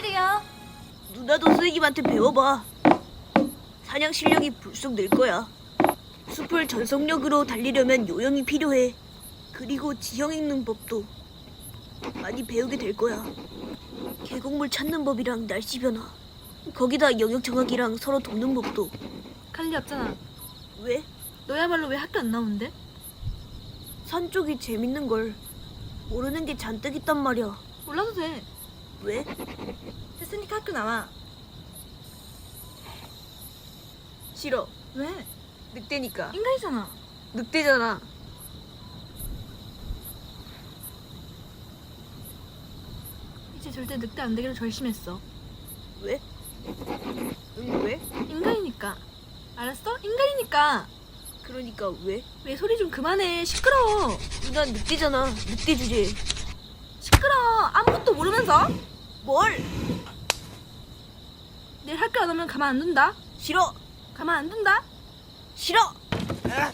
일이야? 누나도 선생님한테 배워봐. 사냥 실력이 불쑥 늘 거야. 숲을 전속력으로 달리려면 요령이 필요해. 그리고 지형 읽는 법도 많이 배우게 될 거야. 계곡물 찾는 법이랑 날씨 변화. 거기다 영역 정하기랑 서로 돕는 법도. 갈리 없잖아. 왜? 너야말로 왜 학교 안 나오는데? 산 쪽이 재밌는 걸 모르는 게 잔뜩 있단 말이야. 몰라도 돼. 왜? 됐으니까 학교 나와. 싫어. 왜? 늑대니까. 인간이잖아. 늑대잖아. 이제 절대 늑대 안 되기로 결심했어. 왜? 응, 왜? 인간이니까. 알았어? 인간이니까. 그러니까 왜? 왜 소리 좀 그만해. 시끄러워. 누나 늑대잖아. 늑대 주제. 시끄러워. 아무것도 모르면서. 뭘? 내일 학교 안 오면 가만 안 둔다. 싫어. 가만 안 둔다. 싫어. 아,